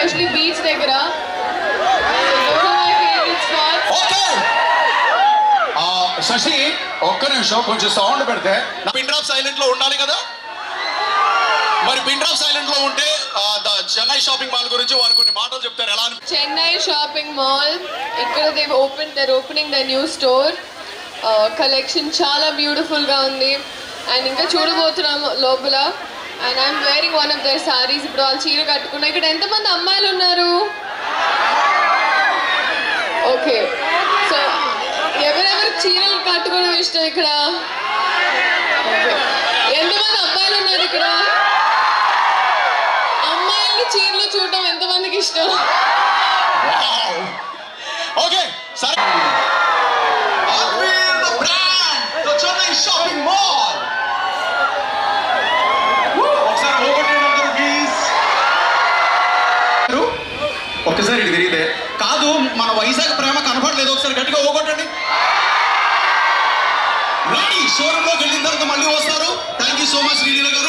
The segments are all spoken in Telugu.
ఎస్పెషలీ బీచ్ దగ్గర శశి ఒక్క నిమిషం కొంచెం సౌండ్ పెడితే నా డ్రాప్ సైలెంట్ లో ఉండాలి కదా మరి పిన్ డ్రాప్ సైలెంట్ లో ఉంటే చెన్నై షాపింగ్ మాల్ గురించి వారు కొన్ని మాటలు చెప్తారు ఎలా చెన్నై షాపింగ్ మాల్ ఇక్కడ open their opening the new store collection చాలా బ్యూటిఫుల్ గా ఉంది అండ్ ఇంకా చూడబోతున్నాము లోపల and I'm wearing one of their saris ఇప్పుడు వాళ్ళు చీర కట్టుకున్నా ఇక్కడ ఎంతమంది అమ్మాయిలు ఉన్నారు ఓకే సో ఎవరెవరు చీరలు కట్టుకోవడం ఇష్టం ఇక్కడ ఎంతమంది అబ్బాయిలు ఉన్నారు ఇక్కడ అమ్మాయిలు చీరలు చూడటం ఎంతమందికి ఇష్టం ఓకే ఒక్కసారి ఇది తిరిగితే కాదు మన వైజాగ్ ప్రేమ కనపడలేదు ఒకసారి గట్టిగా ఓగొట్టండి రాణి షోరూంలోకి వెళ్ళిన తర్వాత మళ్ళీ వస్తారు thank you so much Sreeleela గారు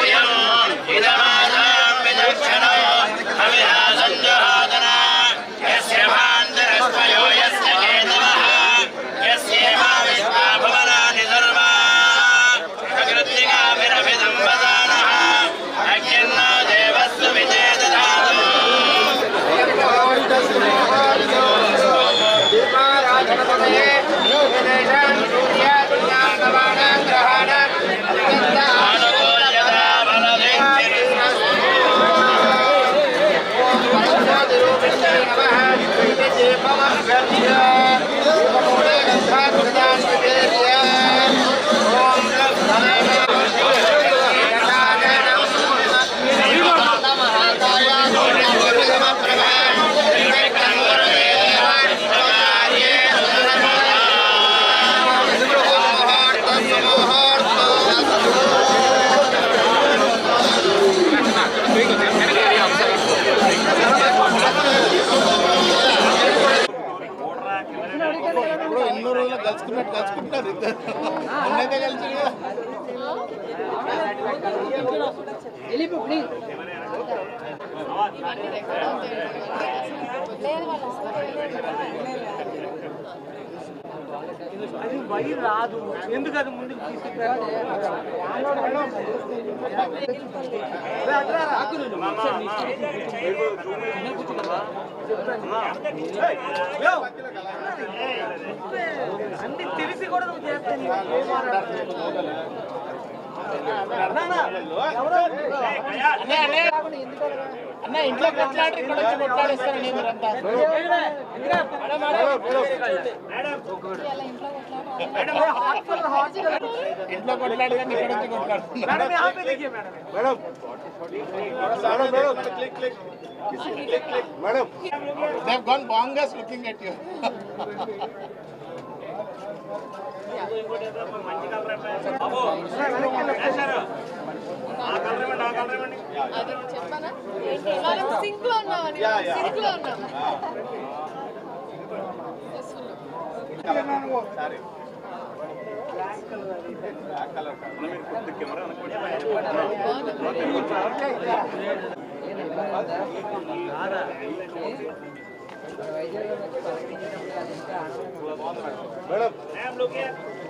అది వై రాదు ఎందుకు అది ముందుకు అన్ని తెలిసి కూడా నువ్వు చేస్తాను అన్న ఇంట్లో కొట్లాడి ఇక్కడ వచ్చి కొట్లాడేస్తారండి మీరంతా ఇంట్లో కొట్లాడి కానీ ఇక్కడ వచ్చి కొట్లాడుతున్నారు madam They've gone bonkers looking at you. Sync లో ఉన్నామని సింక్ లో ఉన్నాము camera madam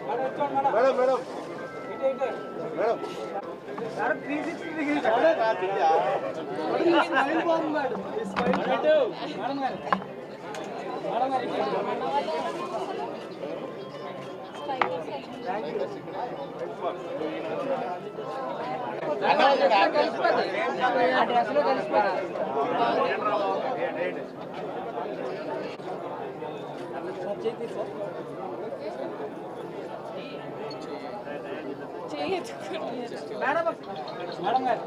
madam madam madam కలిసిపోతుంది ఆ డ్రెస్ లో కలిసిపోతుంది Madam, okay, madam.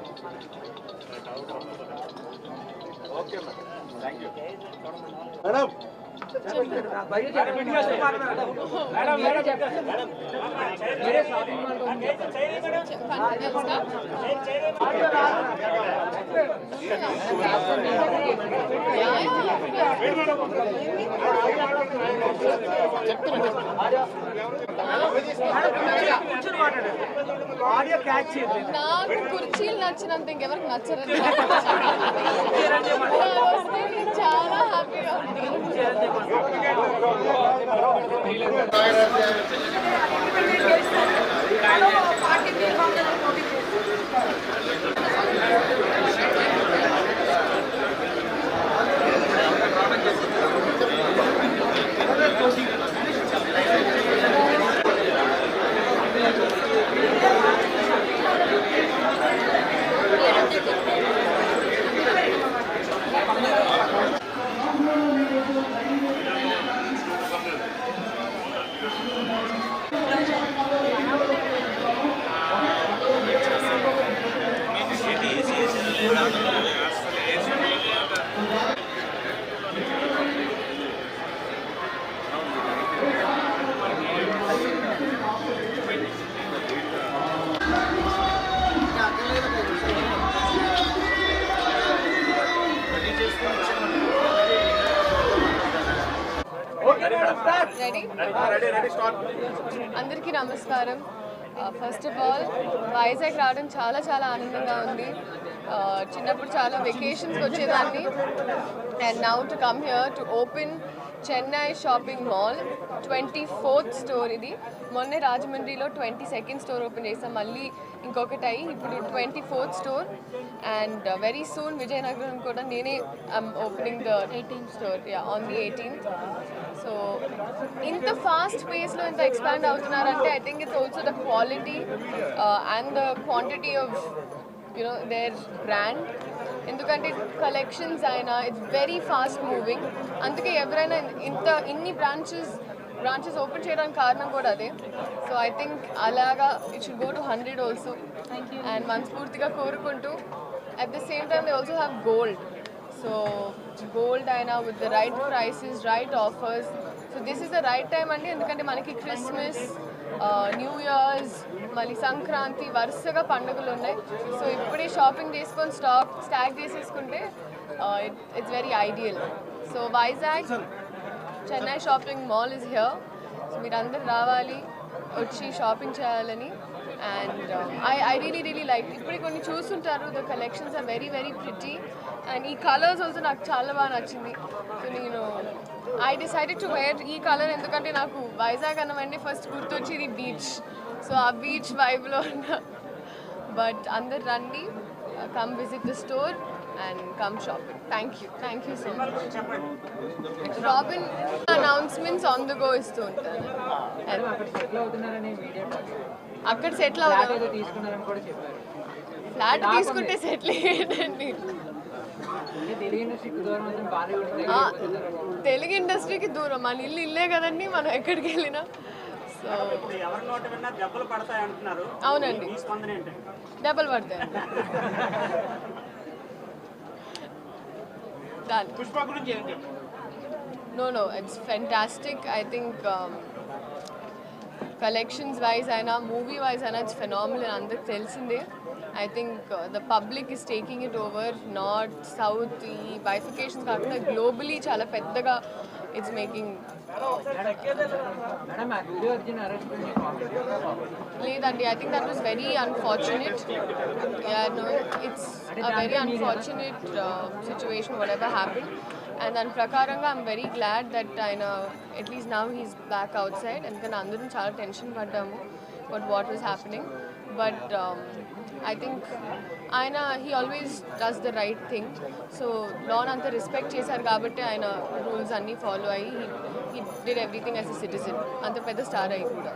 Thank you. Madam. నాకు కుర్చీలు నచ్చినంత ఇంకెవరికి నచ్చరండి చాలా హ్యాపీగా ఉంది పార్టీ Thank you. అందరికీ నమస్కారం ఫస్ట్ ఆఫ్ ఆల్ వైజాగ్ రావడం చాలా చాలా ఆనందంగా ఉంది Uh, చిన్నప్పుడు చాలా వెకేషన్స్ వచ్చేదాన్ని and now to come here to open Chennai shopping mall twenty fourth store ఇది మొన్నే రాజమండ్రిలో ట్వంటీ సెకండ్ స్టోర్ ఓపెన్ చేసాం మళ్ళీ ఇంకొకటి అయ్యి ఇప్పుడు twenty fourth store and very soon Vizianagaram కూడా నేనే opening the eighteenth store on the eighteenth so ఇంత ఫాస్ట్ పేస్లో ఇంత expand అవుతున్నారంటే I think it's also the quality and the quantity of you know their brand ఎందుకంటే కలెక్షన్స్ అయినా ఇట్స్ వెరీ ఫాస్ట్ మూవింగ్ అందుకే ఎవరైనా ఇంత ఇన్ని బ్రాంచెస్ బ్రాంచెస్ ఓపెన్ చేయడానికి కారణం కూడా అదే సో ఐ థింక్ అలాగా it should go to hundred also and మనస్ఫూర్తిగా కోరుకుంటూ at the same time they also have gold so gold అయినా with the right prices right offers so this is the right time అండి ఎందుకంటే మనకి క్రిస్మస్ న్యూ ఇయర్స్ మళ్ళీ సంక్రాంతి వరుసగా పండుగలు ఉన్నాయి సో ఇప్పుడే షాపింగ్ చేసుకొని స్టాక్ స్టాక్ చేసేసుకుంటే it's very ideal so Vizag Chennai shopping mall is here so మీరందరూ రావాలి వచ్చి షాపింగ్ చేయాలని and I I really really like ఇప్పుడు కొన్ని చూస్తుంటారు the collections are very very pretty and ఈ కలర్స్ ఆల్సో నాకు చాలా బాగా నచ్చింది సో నేను ఐ డిసైడెడ్ టు వేర్ ఈ కలర్ ఎందుకంటే నాకు వైజాగ్ అన్నవండి ఫస్ట్ గుర్తొచ్చేది బీచ్ సో ఆ బీచ్ వైబ్లో బట్ అందరు రండి come visit the store and come shopping thank you thank you so much Robin announcements on the go ఇస్తూ ఉంటాను అక్కడ సెటిల్ అవుతారు ఫ్లాట్ తీసుకుంటే సెటిల్ అయ్యేటండి తెలుగు ఇండస్ట్రీకి దూరం మన ఇల్లు ఇల్లే కదండి మనం ఎక్కడికి వెళ్ళినా సో అవునండి దెబ్బలు పడతాయి no no it's fantastic I think collections wise అయినా మూవీ వైజ్ అయినా ఇట్స్ అని అందరికి తెలిసిందే I think uh, the public is taking it over, north, south, the bifurcation is happening globally. Chala Pettaga is making. Madam, uh, I think that was very unfortunate. Yeah, no, it's a very unfortunate um, situation, whatever happened. And then Prakaranga, I'm very glad that I uh, know, at least now he's back outside. And then Andhra and Chala tension, but, um, but what was happening. But. Um, I think ఆయన he always does the right thing so law అంత రెస్పెక్ట్ చేశారు కాబట్టి ఆయన రూల్స్ అన్నీ ఫాలో అయ్యి he did everything as a citizen అంత పెద్ద స్టార్ అయ్యి కూడా